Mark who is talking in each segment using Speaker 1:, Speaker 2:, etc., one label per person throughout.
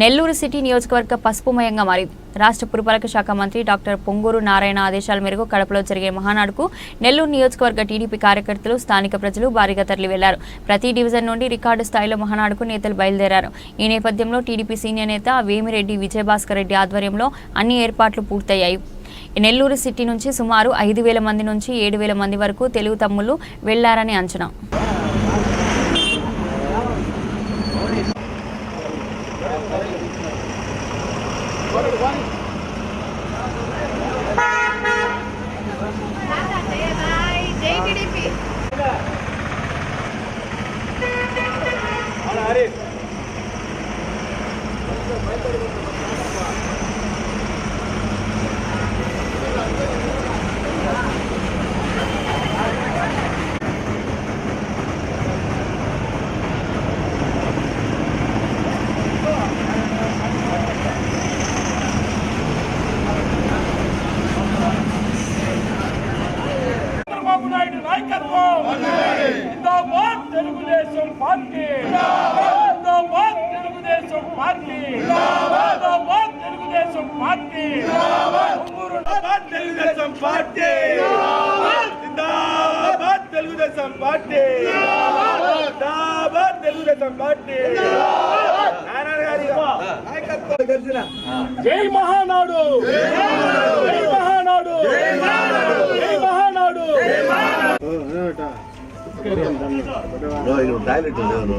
Speaker 1: Nellore city నియోజకవర్గ పసుపుమయంగా మారింది. రాష్ట్ర పురపాలక శాఖ మంత్రి డాక్టర్ పొంగూరు నారాయణ ఆదేశాల మేరకు కడపలో జరిగే మహానాడుకు నెల్లూరు నియోజకవర్గ టీడీపీ కార్యకర్తలు స్థానిక ప్రజలు భారీగా తరలి వెళ్ళారు. ప్రతి డివిజన్ నుండి రికార్డు స్థాయిలో మహానాడుకు నేతలు బయలుదేరారు. ఈ నేపథ్యంలో టీడీపీ సీనియర్ నేత వేమిరెడ్డి విజయభాస్కర్ రెడ్డి ఆధ్వర్యంలో అన్ని ఏర్పాట్లు పూర్తయ్యాయి. నెల్లూరు సిటీ నుంచి సుమారు ఐదు వేల మంది నుంచి ఏడు వేల మంది వరకు తెలుగు తమ్ముళ్ళు వెళ్ళారని అంచనా.
Speaker 2: జై టీడీపీ
Speaker 3: చంద్రబాబు నాయుడు నాయకత్వం జిందాబాద్ తెలుగుదేశం పార్టీ జిందాబాద్ తెలుగుదేశం పార్టీ జిందాబాద్ తెలుగుదేశం పార్టీ జిందాబాద్ తెలుగుదేశం పార్టీ! జిందాబాద్! తెలుగుదేశం పార్టీ! జిందాబాద్! తెలుగుదేశం పార్టీ! నారాయణ గారి నాయకత్వం జై మహానాడు! జై మహానాడు! జై మహానాడు!
Speaker 4: టాయిలెట్ లేదు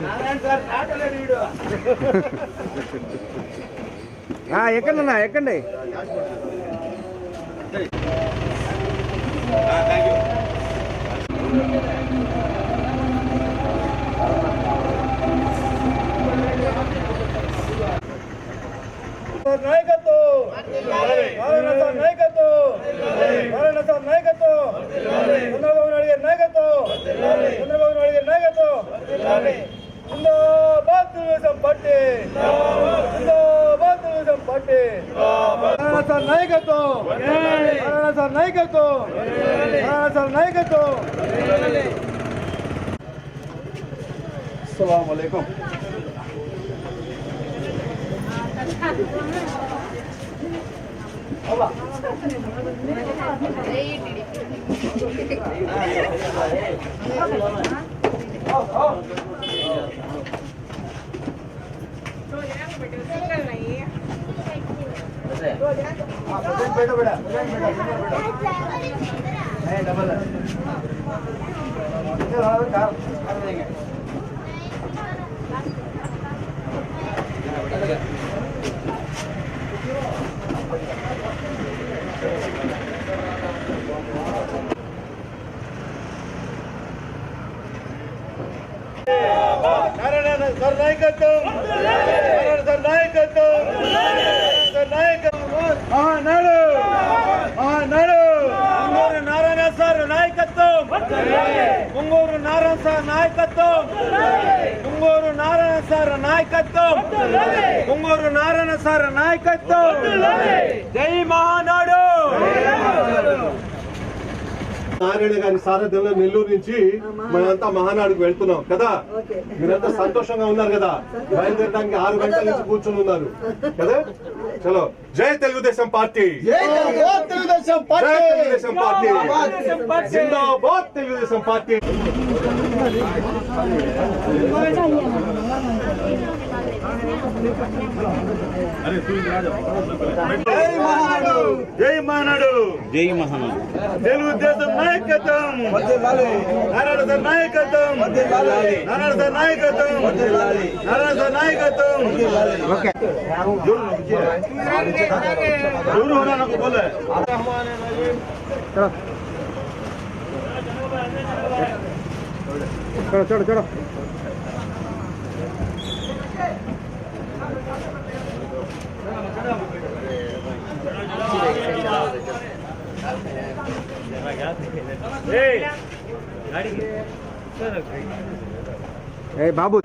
Speaker 3: నారాయణ సార్ ఆటలేడు వీడు.
Speaker 5: ఎక్కడన్నా ఎక్కండి
Speaker 3: నాయకత్వం నారాయణ సార్ నాయకత్వం నారాయణ సార్ నాయకత్వం చంద్రబాబు నాయుడు గారి నాయకత్వం చంద్రబాబు నాయుడు గారి నాయకత్వం జిందాబాద్ తెలుగుదేశం పార్టీ జిందాబాద్ తెలుగుదేశం పార్టీ నారాయణ సార్ నాయకత్వం నారాయణ సార్ నాయకత్వం నారాయణ సార్ నాయకత్వం అస్సలం అయికం
Speaker 2: జై టీడీపీ
Speaker 3: నారాయణ సార్ నాయకత్వం. నారాయణ సార్ నాయకత్వం. సార్ నాయకత్వం. మహానాడు. మహానాడు. ముంగూరు నారాయణ సార్ నాయకత్వం. ముంగూరు నారాయణ సార్ నాయకత్వం. ముంగూరు నారాయణ సార్ నాయకత్వం. ముంగూరు నారాయణ సార్ నాయకత్వం జై మహానాడు
Speaker 6: నారాయణ గారి సారథ్యంలో నెల్లూరు నుంచి మనంతా మహానాడుకు వెళ్తున్నాం కదా? మీరంతా సంతోషంగా ఉన్నారు కదా? బయలుదేరడానికి ఆరు గంటల నుంచి కూర్చుని ఉన్నారు కదా? చలో. జై తెలుగుదేశం పార్టీ. జై తెలుగుదేశం పార్టీ. జిందాబాద్ తెలుగుదేశం పార్టీ. జై మహానాడు జై మహానాడు.
Speaker 7: జై మహానాడు.
Speaker 6: తెలుగుదేశం నాయకత్వం నారాయణ సార్ నాయకత్వం నారాయణ సార్ నాయకత్వం నారాయణ సార్ నాయకత్వం
Speaker 5: ఓకే
Speaker 6: జోరు होना ना बोले
Speaker 5: చూడు చూడు చూడు ఏ బాబు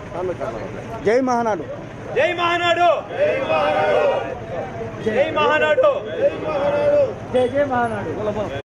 Speaker 5: జై మహానాడు
Speaker 3: జై మహానాడు జై మహానాడు జై జై మహానాడు